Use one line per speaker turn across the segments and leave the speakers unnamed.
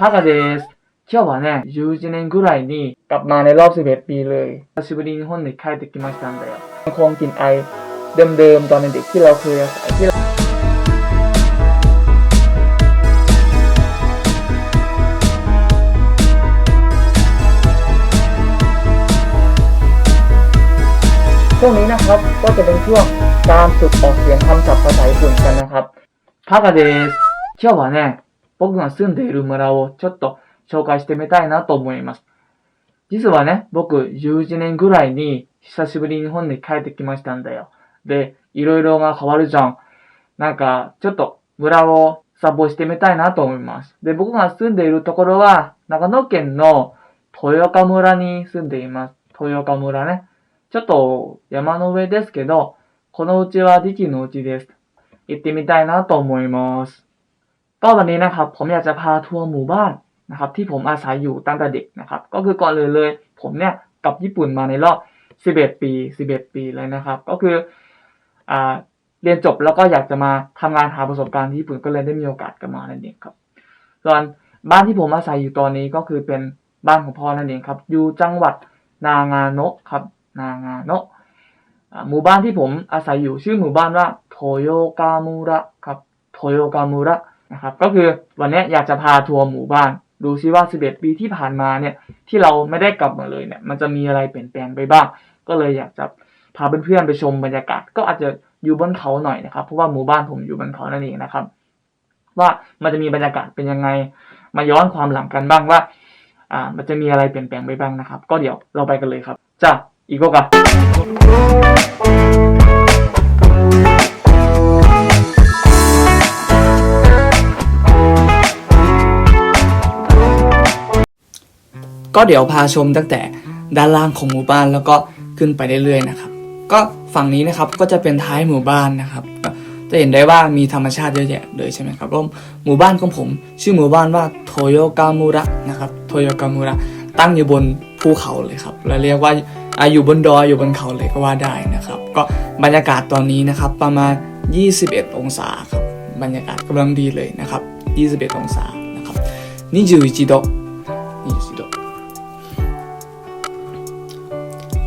パカです。今日はね、11年ぐらいにกลับมาในรอบ 11 ปีเลย久しぶりに日本に帰ってきましたんだよยังคงกลิ่นไอเดิมๆตอนเด็กๆที่เราเคยอาศัยที่เราช่วงนี้นะครับก็จะเป็นช่วงการฝึกออกเสียงคำศัพท์ภาษาญี่ปุ่นกันนะครับパカです。今日はね、 僕が住んでいる村をちょっと紹介してみたいなと思います。実はね、僕11年ぐらいに久しぶりに日本に帰ってきましたんだよ。で、いろいろが変わるじゃん。なんか、ちょっと村を散歩してみたいなと思います。で、僕が住んでいるところは、長野県の豊岡村に住んでいます。豊岡村ね。ちょっと山の上ですけど、このうちは力のうちです。行ってみたいなと思います。 ก็วันนี้นะครับผมอยากจะพาทัวร์หมู่บ้านนะครับที่ผมอาศัยอยู่ตั้งแต่เด็กนะครับก็คือก่อนเลยเลย ผมเนี่ยกลับญี่ปุ่นมาในรอบ 11 ปี 11 ปีเลยนะครับ ก็คืออ่าเรียนจบแล้วก็อยากจะมาทำงานหาประสบการณ์ที่ญี่ปุ่นก็เลยได้มีโอกาสกลับมานั่นเองครับส่วนบ้านที่ผมอาศัยอยู่ตอนนี้ก็คือเป็นบ้านของพ่อนั่นเองครับ อยู่จังหวัดนางาโนะครับ นางาโนะหมู่บ้านที่ผมอาศัยอยู่ชื่อหมู่บ้านว่าโทโยกามุระครับโทโยกามุระ นะครับก็คือวันนี้อยากจะพาทัวร์หมู่บ้าน ดูซิว่า 11 ปีที่ผ่านมาเนี่ยที่เราไม่ได้กลับมาเลยเนี่ยมันจะมีอะไรเปลี่ยนแปลงไปบ้าง ก็เลยอยากจะพาเพื่อนๆไปชมบรรยากาศ ก็อาจจะอยู่บนเขาหน่อยนะครับ เพราะว่าหมู่บ้านผมอยู่บนเขานั่นเองนะครับ ว่ามันจะมีบรรยากาศเป็นยังไง มาย้อนความหลังกันบ้างว่าอ่ามันจะมีอะไรเปลี่ยนแปลงไปบ้างนะครับ ก็เดี๋ยวเราไปกันเลยครับจ้ะอีกโกกะ ก็เดี๋ยวพาชมตั้งแต่ด้านล่างของหมู่บ้านแล้วก็ขึ้นไปเรื่อยๆนะครับ ก็ฝั่งนี้นะครับก็จะเป็นท้ายหมู่บ้านนะครับจะเห็นได้ว่ามีธรรมชาติเยอะแยะเลยใช่ไหมครับแล้วหมู่บ้านของผม ชื่อหมู่บ้านว่าโทโยกามุระนะครับโทโยกามุระตั้งอยู่บนภูเขาเลยครับและเรียกว่าอายู่บนดอยอยู่บนเขาเลยก็ว่าได้นะครับ ก็บรรยากาศตอนนี้นะครับประมาณ 21 องศาครับบรรยากาศกำลังดีเลยนะครับ 21 องศานะครับ21度21度อั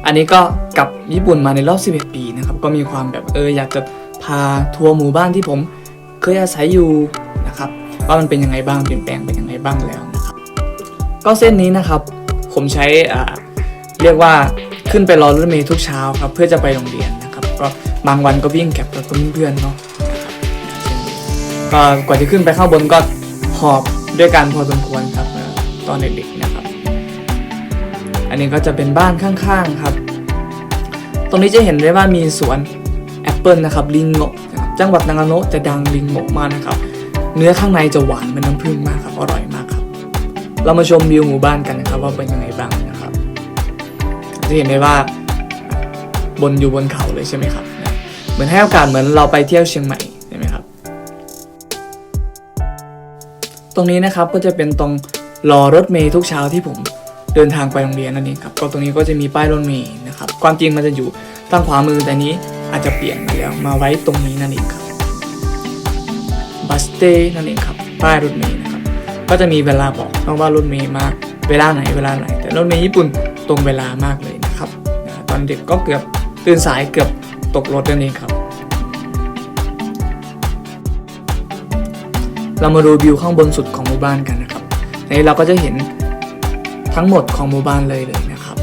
อันนี้ก็กลับญี่ปุ่นมาในรอบ 11 ปีนะครับ ก็มีความแบบเอออยากจะพาทัวร์หมู่บ้านที่ผมเคยอาศัยอยู่นะครับว่ามันเป็นยังไงบ้างเปลี่ยนแปลงเป็นยังไงบ้างแล้วนะครับ ก็เส้นนี้นะครับผมใช้อ่าเรียกว่าขึ้นไปรอรถเมล์ทุกเช้าครับเพื่อจะไปโรงเรียนนะครับก็บางวันก็วิ่งแก็บกับเพื่อนๆเนาะนะครับเส้นนี้ก็กว่าจะขึ้นไปข้างบนก็หอบด้วยกันพอสมควรครับตอนเด็กๆนะ อันนี้ก็จะเป็นบ้านข้างๆครับ ตรงนี้จะเห็นได้ว่ามีสวนแอปเปิลนะครับลิงโงะจังหวัดนางาโนะจะดังลิงโงะมากนะครับ เนื้อข้างในจะหวานเหมือนน้ำผึ้งมากครับ อร่อยมากครับ เรามาชมวิวหมู่บ้านกันนะครับ ว่าเป็นยังไงบ้างนะครับ จะเห็นได้ว่าบนอยู่บนเขาเลยใช่ไหมครับ เหมือนให้โอกาสเหมือนเราไปเที่ยวเชียงใหม่ใช่ไหมครับ ตรงนี้นะครับก็จะเป็นตรงรอรถเมล์ทุกเช้าที่ผม เดินทางไปโรงเรียนนั่นเองครับก็ตรงนี้ก็จะมีป้ายรถเมล์นะครับความจริงมันจะอยู่ทางขวามือแต่นี้อาจจะเปลี่ยนมาแล้วมาไว้ตรงนี้นั่นเองครับบัสเตนั่นเองครับป้ายรถเมล์นะครับก็จะมีเวลาบอกนะว่ารถเมล์มาเวลาไหนเวลาไหน แต่รถเมล์ญี่ปุ่นตรงเวลามากเลยนะครับตอนเด็กก็เกือบตื่นสายเกือบตกรถนั่นเองครับ เรามาดูวิวข้างบนสุดของหมู่บ้านกันนะครับในเราก็จะเห็น ทั้งหมดของหมู่บ้านเลยเลยนะครับ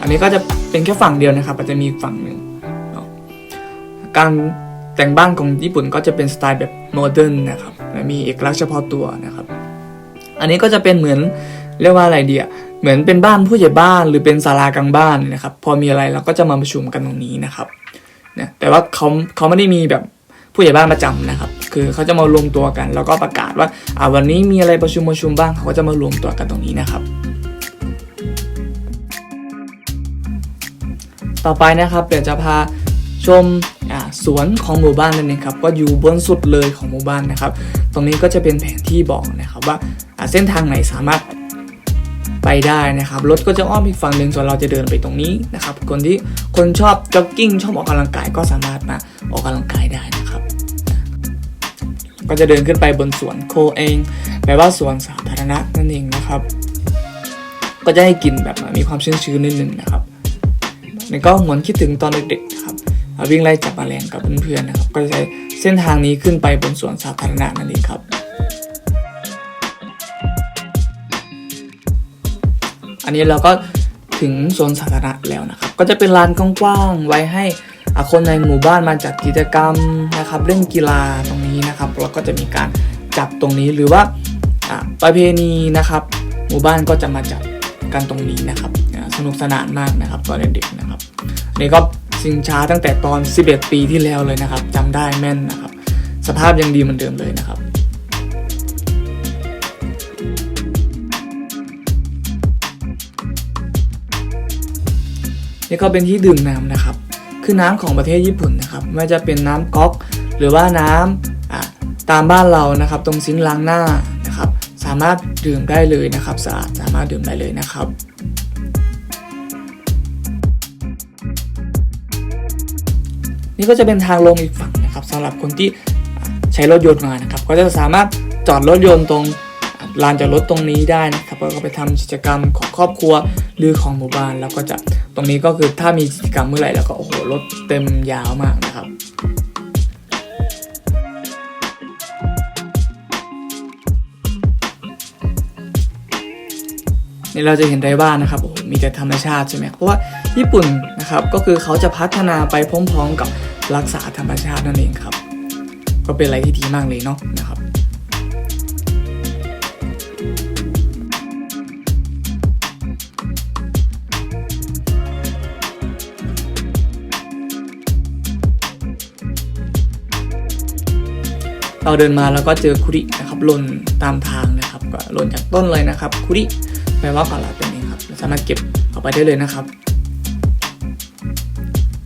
อันนี้ก็จะเป็นแค่ฝั่งเดียวนะครับอาจจะมีฝั่งหนึ่งเนาะการแต่งบ้านของญี่ปุ่นก็จะเป็นสไตล์แบบโมเดิร์นนะครับและมีเอกลักษณ์เฉพาะตัวนะครับ อันนี้ก็จะเป็นเหมือนเรียกว่าอะไรเดียเหมือนเป็นบ้านผู้ใหญ่บ้านหรือเป็นศาลากลางบ้านนะครับ พอมีอะไรเราก็จะมาประชุมกันตรงนี้นะครับเนี่ยแต่ว่าเขาเขาไม่ได้มีแบบผู้ใหญ่บ้านประจำนะครับ คือเขาจะมารวมตัวกัน แล้วก็ประกาศว่าอ่าวันนี้มีอะไรประชุมประชุมบ้างเขาก็จะมารวมตัวกันตรงนี้นะครับ ต่อไปนะครับเดี๋ยวจะพาชมสวนของหมู่บ้านนั่นเองครับก็อยู่บนสุดเลยของหมู่บ้านนะครับ ตรงนี้ก็จะเป็นแผนที่บอกนะครับว่าอ่าเส้นทางไหนสามารถไปได้นะครับรถก็จะอ้อมอีกฝั่งหนึ่งส่วนเราจะเดินไปตรงนี้นะครับ คนที่คนชอบจ็อกกิ้งชอบออกกำลังกายก็สามารถมาออกกำลังกายได้นะครับ
ก็จะเดินขึ้นไปบนสวนโคเองแปลว่าสวนสาธารณะนั่นเองนะครับ ก็จะให้กลิ่นแบบมีความชื้นๆนิดนึงนะครับ นี่ก็เหมือนคิดถึงตอนเด็กๆนะครับวิ่งไล่จับแมลงกับเพื่อนๆนะครับ ก็จะใช้เส้นทางนี้ขึ้นไปบนสวนสาธารณะนั่นเองครับ อันนี้เราก็ถึงสวนสาธารณะแล้วนะครับ ก็จะเป็นลานกว้างๆไว้ให้อ่าคนในหมู่บ้านมาจัดกิจกรรมนะครับเล่นกีฬาตรงนี้นะครับแล้วก็จะมีการจับตรงนี้หรือว่าอ่าประเพณีนะครับ หมู่บ้านก็จะมาจัดกันตรงนี้นะครับ สนุกสนานมากนะครับตอนเด็กๆนะครับนี่ก็สิงช้าตั้งแต่ตอน 11 ปีที่แล้วเลยนะครับจำได้แม่นนะครับ สภาพยังดีเหมือนเดิมเลยนะครับนี่ก็เป็นที่ดื่มน้ำนะครับ คือน้ำของประเทศญี่ปุ่นนะครับ ไม่ว่าจะเป็นน้ำก๊อก หรือว่าน้ำอ่าตามบ้านเรานะครับ ตรงซิงล้างหน้านะครับ สามารถดื่มได้เลยนะครับสะอาดสามารถดื่มได้เลยนะครับ นี่ก็จะเป็นทางลงอีกฝั่งนะครับสำหรับคนที่ใช้รถยนต์มานะครับ ก็จะสามารถจอดรถยนต์ตรงลานจอดรถตรงนี้ได้นะครับแล้วก็ไปทำกิจกรรมของครอบครัวหรือของหมู่บ้านแล้วก็จะตรงนี้ก็คือถ้ามีกิจกรรมเมื่อไหร่แล้วก็โอ้โหรถเต็มยาวมากนะครับ นี่เราจะเห็นได้ว่านะครับโอ้โหมีแต่ธรรมชาติใช่ไหมเพราะว่าญี่ปุ่นนะครับก็คือเขาจะพัฒนาไปพร้อมๆกับรักษาธรรมชาตินั่นเองครับ ก็เป็นอะไรที่ดีมากเลยเนาะนะครับเราเดินมาแล้วก็เจอคุรินะครับหล่นตามทางนะครับก็หล่นจากต้นเลยนะครับคุริ แปลว่าปลาลาเป็นเองครับสามารถเก็บเอาไปได้เลยนะครับ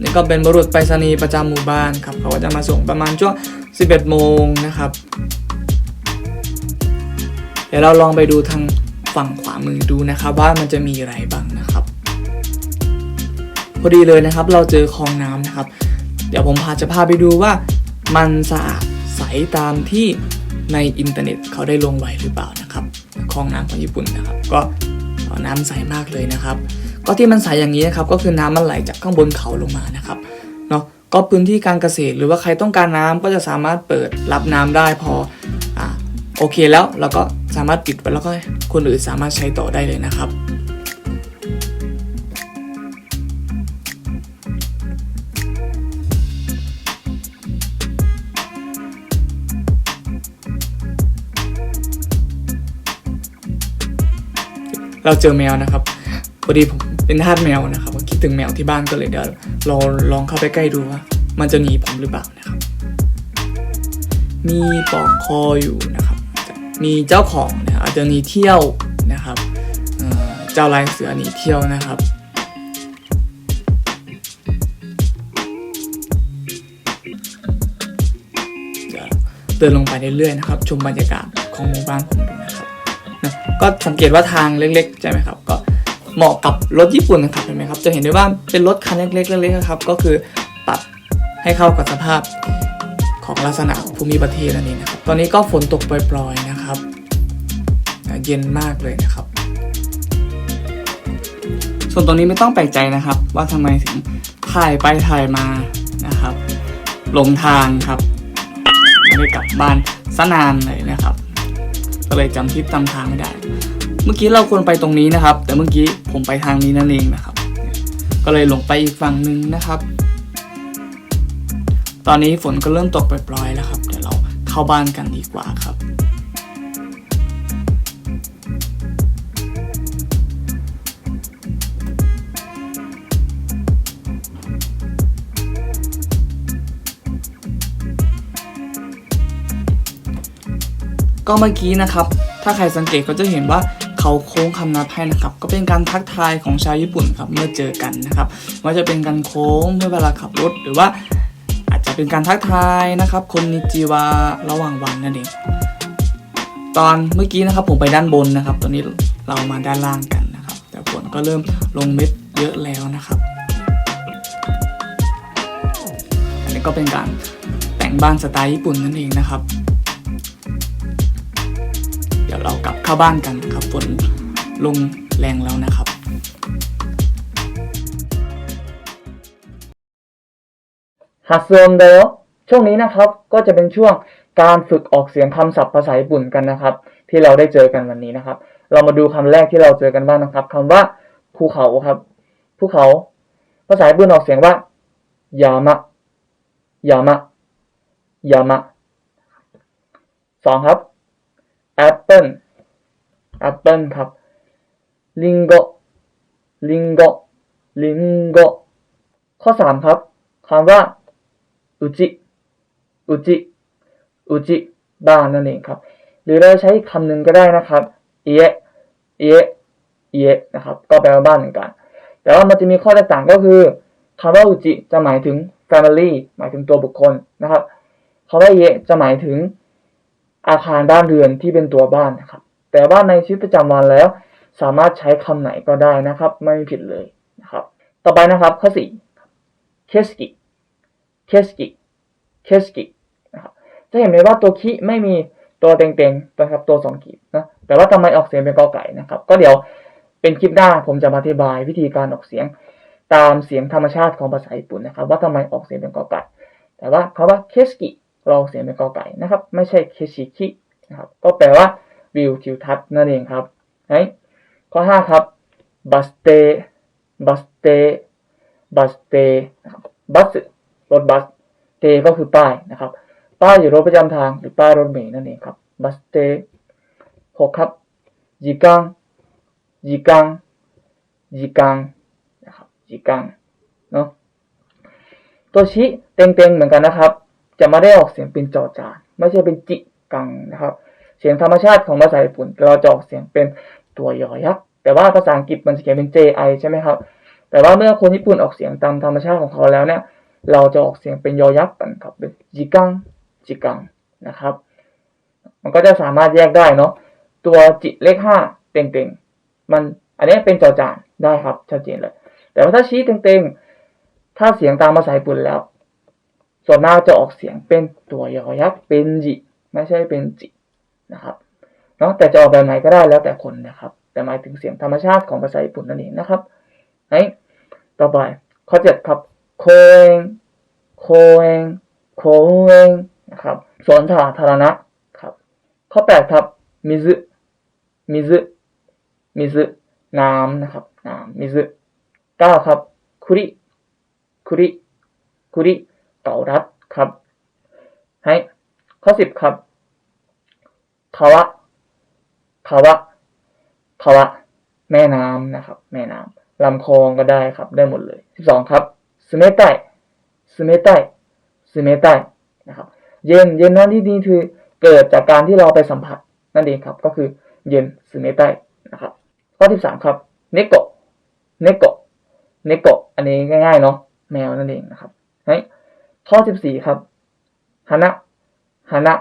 นี่ก็เป็นบรุษไปรษณีย์ประจำหมู่บ้านครับเขาก็จะมาส่งประมาณช่วง 11 โมงนะครับ เดี๋ยวเราลองไปดูทางฝั่งขวามือดูนะครับว่ามันจะมีอะไรบ้างนะครับ พอดีเลยนะครับ เราเจอคลองน้ำนะครับ เดี๋ยวผมพาจะพาไปดูว่ามันสะอาดใสตามที่ในอินเทอร์เน็ตเขาได้ลงไว้หรือเปล่านะครับ คลองน้ำของญี่ปุ่นนะครับ ก็น้ำใสมากเลยนะครับ ก็ที่มันใสอย่างนี้นะครับก็คือน้ำมันไหลจากข้างบนเขาลงมานะครับเนาะก็พื้นที่การเกษตรหรือว่าใครต้องการน้ำก็จะสามารถเปิดรับน้ำได้พออ่าโอเคแล้วเราก็สามารถปิดไปแล้วก็คนอื่นสามารถใช้ต่อได้เลยนะครับ เราเจอแมวนะครับพอดีผมเป็นทาสแมวนะครับผมคิดถึงแมวที่บ้านก็เลยเดี๋ยวเราลองเข้าไปใกล้ดูว่า มันจะหนีผมหรือเปล่านะครับ มีปลอกคออยู่นะครับ มีเจ้าของนะอาจจะหนีเที่ยวนะครับเจ้าลายเสือหนีเที่ยวนะครับเดี๋ยวเดินลงไปเรื่อยๆนะครับ ชมบรรยากาศของหมู่บ้านผมดูนะครับ นะก็สังเกตว่าทางเล็กๆใช่ไหมครับก็เหมาะกับรถญี่ปุ่นนะครับเห็นไหมครับจะเห็นได้ว่าเป็นรถคันเล็กๆเล็กๆนะครับก็คือปรับให้เข้ากับสภาพของลักษณะภูมิประเทศนั่นเองนะครับตอนนี้ก็ฝนตกปล่อยๆนะครับ เย็นมากเลยนะครับ ส่วนตรงนี้ไม่ต้องแปลกใจนะครับ ว่าทำไมถึงถ่ายไปถ่ายมานะครับหลงทางครับไม่ได้กลับบ้านซะนานเลยนะครับ ก็เลยจำทิศจำทางไม่ได้ เมื่อกี้เราควรไปตรงนี้นะครับ แต่เมื่อกี้ผมไปทางนี้นั่นเองนะครับ ก็เลยหลงไปอีกฝั่งหนึ่งนะครับ ตอนนี้ฝนก็เริ่มตกปล่อยๆแล้วครับ เดี๋ยวเราเข้าบ้านกันดีกว่าครับ ก็เมื่อกี้นะครับ ถ้าใครสังเกตก็จะเห็นว่าเขาโค้งคำนับให้นะครับ ก็เป็นการทักทายของชาวญี่ปุ่นครับเมื่อเจอกันนะครับว่าจะเป็นการโค้งเมื่อเวลาขับรถหรือว่า อาจจะเป็นการทักทายนะครับคนนิจิวาระหว่างวันนั่นเองตอนเมื่อกี้นะครับผมไปด้านบนนะครับ ตอนนี้เรามาด้านล่างกันนะครับ แต่ฝนก็เริ่มลงเม็ดเยอะแล้วนะครับ อันนี้ก็เป็นการแต่งบ้านสไตล์ญี่ปุ่นนั่นเองนะครับ กลับเข้าบ้านกันครับฝนลงแรงแล้วนะครับ
ฮัสโซนเดลช่วงนี้นะครับก็จะเป็นช่วงการฝึกออกเสียงคำศัพท์ภาษาญี่ปุ่นกันนะครับ ที่เราได้เจอกันวันนี้นะครับ เรามาดูคำแรกที่เราเจอกันบ้างนะครับคำว่าภูเขาครับภูเขา ภาษาญี่ปุ่นออกเสียงว่ายามะยามะยามะสองครับแอปเปิล แอปเปิลครับลิงโกลิงโกลิงโกข้อสามครับคำว่าอุจิอุจิอุจิบ้านนั่นเองครับ หรือเราใช้คำหนึ่งก็ได้นะครับเอะเอะเอะนะครับ ก็แปลว่าบ้านเหมือนกัน แต่ว่ามันจะมีข้อแตกต่างก็คือคำว่าอุจิจะหมายถึง family หมายถึงตัวบุคคลนะครับคำว่าเอะจะหมายถึงอาคารบ้านเรือนที่เป็นตัวบ้านนะครับ แต่ว่าในชีวิตประจำวันแล้ว สามารถใช้คำไหนก็ได้นะครับ ไม่มีผิดเลยนะครับ ต่อไปนะครับข้อสี่เคสกิเคสกิเคสกินะครับจะเห็นไหมว่าตัวคิไม่มีตัวเต็งๆนะครับตัวสองขีดนะแต่ว่าทำไมออกเสียงเป็นกอไก่นะครับ ก็เดี๋ยวเป็นคลิปหน้าผมจะอธิบายวิธีการออกเสียงตามเสียงธรรมชาติของภาษาญี่ปุ่นนะครับ ว่าทำไมออกเสียงเป็นกอไก่ แต่ว่าคำว่าเคสกิเราออกเสียงเป็นกอไก่นะครับ ไม่ใช่เคชิคินะครับก็แปลว่า วิวทิวทัศน์นั่นเองครับไหนข้อห้าครับบัสเตบัสเตบัสเตบัสรถบัสเตก็คือป้ายนะครับ ป้ายอยู่รถประจำทางหรือป้ายรถเมล์นั่นเองครับบัสเตหกครับจิกังจิกังจิกังนะครับจิกังเนาะตัวชิเต็งๆเหมือนกันนะครับ จะไม่ได้ออกเสียงเป็นจอจานไม่ใช่เป็นจิกังนะครับ เสียงธรรมชาติของภาษาญี่ปุ่นเราจะออกเสียงเป็นตัวยอยักษ์แต่ว่าภาษาอังกฤษมันจะเขียนเป็น ji ใช่ไหมครับ แต่ว่าเมื่อคนญี่ปุ่นออกเสียงตามธรรมชาติของเขาแล้วเนี่ย เราจะออกเสียงเป็นยอยักษ์กันครับเป็นจิกังจิกังนะครับ มันก็จะสามารถแยกได้เนาะตัวจิเลขห้าเต็งๆมันอันนี้เป็นจอจานได้ครับชัดเจนเลย แต่ว่าถ้าชี้เต็งๆถ้าเสียงตามภาษาญี่ปุ่นแล้ว ส่วนมากจะออกเสียงเป็นตัวยอยักษ์เป็นจิไม่ใช่เป็นจิ นะครับเนาะแต่จะออกแบบไหนก็ได้แล้วแต่คนนะครับ แต่หมายถึงเสียงธรรมชาติของภาษาญี่ปุ่นนั่นเองนะครับไหนต่อไปข้อเจ็ดครับโคเองโคเองโคเองนะครับสวนสาธารณะครับข้อแปดครับมิซึมิซึมิซึน้ำนะครับน้ำมิซึเก้าครับคุริคุริคุริเต่ารัดครับให้ข้อสิบครับ คาวะคาวะคาวะแม่น้ำนะครับ แม่น้ำลำคลองก็ได้ครับ ได้หมดเลยสิบสองครับสเมตไตสเมตไตสเมตไตนะครับ เย็นเย็นนั้นที่นี่คือเกิดจากการที่เราไปสัมผัสนั่นเองครับ ก็คือเย็นสเมตไตนะครับข้อที่สามครับเนโกะเนโกะเนโกะอันนี้ง่ายๆเนาะแมวนั่นเองนะครับเฮ้ยข้อสิบสี่ครับฮานะฮานะ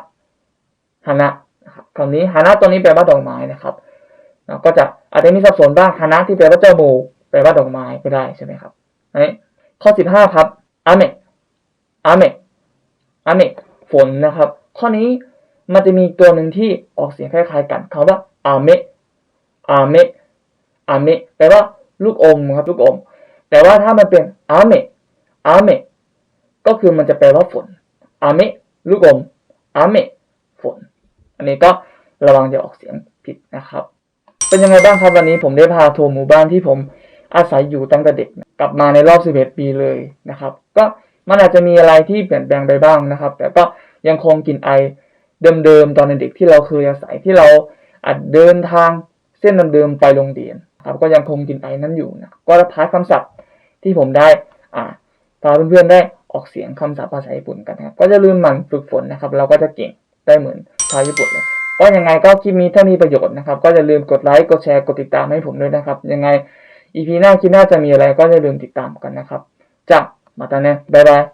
ฮานะ ครับคำนี้ฮานะตัวนี้แปลว่าดอกไม้นะครับก็จะอาจจะมีสับสนบ้างฮานะที่แปลว่าจมูกแปลว่าดอกไม้ก็ได้ใช่ไหมครับข้อสิบห้าครับอาเมอาเมอาเมฝนนะครับ ข้อนี้มันจะมีตัวหนึ่งที่ออกเสียงคล้ายๆกันคำว่าอาเมอาเมอาเมแปลว่าลูกอมครับลูกอม แต่ว่าถ้ามันเป็นอาเมอาเมก็คือมันจะแปลว่าฝนอาเมลูกอมอาเมฝน อันนี้ก็ระวังจะออกเสียงผิดนะครับ เป็นยังไงบ้างครับวันนี้ผมได้พาทัวร์หมู่บ้านที่ผมอาศัยอยู่ตั้งแต่เด็กกลับมาในรอบ 11 ปีเลยนะครับ ก็มันอาจจะมีอะไรที่เปลี่ยนแปลงไปบ้างนะครับ แต่ก็ยังคงกลิ่นไอเดิมๆตอนเด็กที่เราเคยอาศัยที่เราอาจเดินทางเส้นเดิมๆไปโรงเรียนครับก็ยังคงกลิ่นไอนั้นอยู่นะก็พาร์ทคำศัพท์ที่ผมได้อ่าพาเพื่อนๆได้ออกเสียงคำศัพท์ภาษาญี่ปุ่นกันนะครับก็จะลืมมันฝึกฝนนะครับ เราก็จะเก่งได้เหมือน ชาวญี่ปุ่นนะก็ยังไงก็คลิปนี้ถ้ามีประโยชน์นะครับ ก็อย่าลืมกดไลค์กดแชร์กดติดตามให้ผมด้วยนะครับ ยังไงอีพีหน้าคลิปหน้าจะมีอะไรก็อย่าลืมติดตามกันนะครับจ้ะมาตาเน่บ๊ายบาย